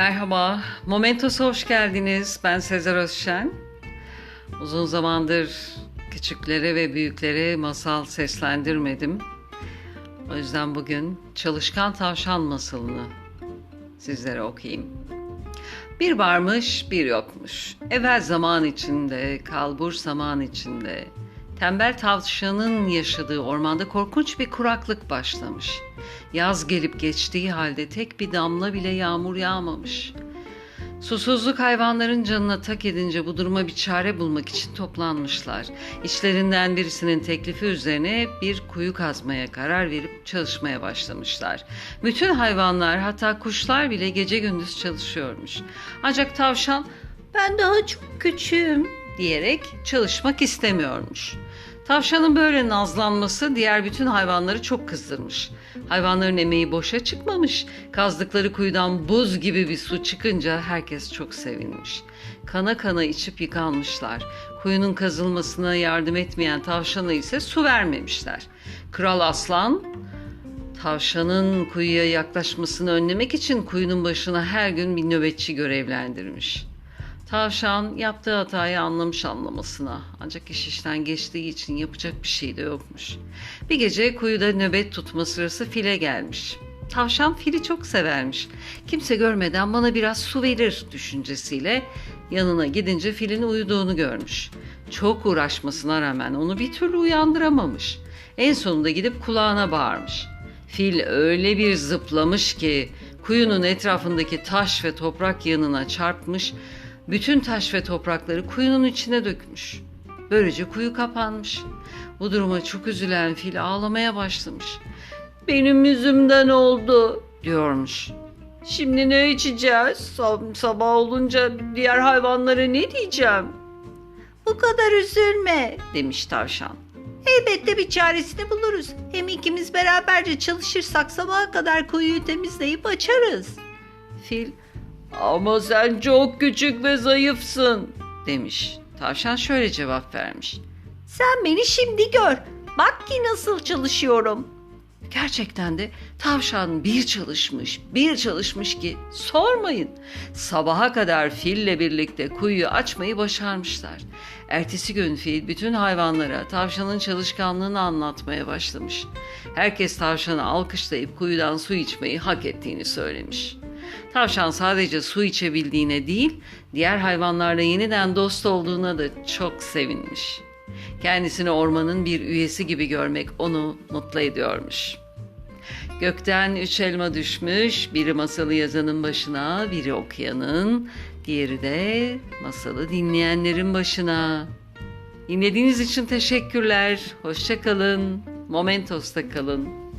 Merhaba, Momentos'a hoş geldiniz. Ben Sezer Özşen. Uzun zamandır küçüklere ve büyüklere masal seslendirmedim. O yüzden bugün Çalışkan Tavşan masalını sizlere okuyayım. Bir varmış, bir yokmuş. Evvel zaman içinde, kalbur zaman içinde, tembel tavşanın yaşadığı ormanda korkunç bir kuraklık başlamış. Yaz gelip geçtiği halde tek bir damla bile yağmur yağmamış. Susuzluk hayvanların canına tak edince bu duruma bir çare bulmak için toplanmışlar. İçlerinden birisinin teklifi üzerine bir kuyu kazmaya karar verip çalışmaya başlamışlar. Bütün hayvanlar hatta kuşlar bile gece gündüz çalışıyormuş. Ancak tavşan ben daha çok küçüğüm diyerek çalışmak istemiyormuş. Tavşanın böyle nazlanması diğer bütün hayvanları çok kızdırmış. Hayvanların emeği boşa çıkmamış. Kazdıkları kuyudan buz gibi bir su çıkınca herkes çok sevinmiş. Kana kana içip yıkanmışlar. Kuyunun kazılmasına yardım etmeyen tavşana ise su vermemişler. Kral Aslan tavşanın kuyuya yaklaşmasını önlemek için kuyunun başına her gün bir nöbetçi görevlendirmiş. Tavşan yaptığı hatayı anlamış anlamasına. Ancak iş işten geçtiği için yapacak bir şey de yokmuş. Bir gece kuyuda nöbet tutma sırası file gelmiş. Tavşan fili çok severmiş. Kimse görmeden bana biraz su verir düşüncesiyle yanına gidince filin uyuduğunu görmüş. Çok uğraşmasına rağmen onu bir türlü uyandıramamış. En sonunda gidip kulağına bağırmış. Fil öyle bir zıplamış ki kuyunun etrafındaki taş ve toprak yanına çarpmış, bütün taş ve toprakları kuyunun içine dökmüş. Böylece kuyu kapanmış. Bu duruma çok üzülen fil ağlamaya başlamış. Benim yüzümden oldu diyormuş. Şimdi ne içeceğiz? Sab- sabah olunca diğer hayvanlara ne diyeceğim? Bu kadar üzülme demiş tavşan. Elbette bir çaresini buluruz. Hem ikimiz beraberce çalışırsak sabaha kadar kuyuyu temizleyip açarız. Fil ama sen çok küçük ve zayıfsın demiş. Tavşan şöyle cevap vermiş. Sen beni şimdi gör. Bak ki nasıl çalışıyorum. Gerçekten de tavşan bir çalışmış, bir çalışmış ki sormayın. Sabaha kadar fille birlikte kuyuyu açmayı başarmışlar. Ertesi gün fil bütün hayvanlara tavşanın çalışkanlığını anlatmaya başlamış. Herkes tavşanı alkışlayıp kuyudan su içmeyi hak ettiğini söylemiş. Tavşan sadece su içebildiğine değil, diğer hayvanlarla yeniden dost olduğuna da çok sevinmiş. Kendisini ormanın bir üyesi gibi görmek onu mutlu ediyormuş. Gökten üç elma düşmüş, biri masalı yazanın başına, biri okuyanın, diğeri de masalı dinleyenlerin başına. Dinlediğiniz için teşekkürler. Hoşça kalın. Momentos'ta kalın.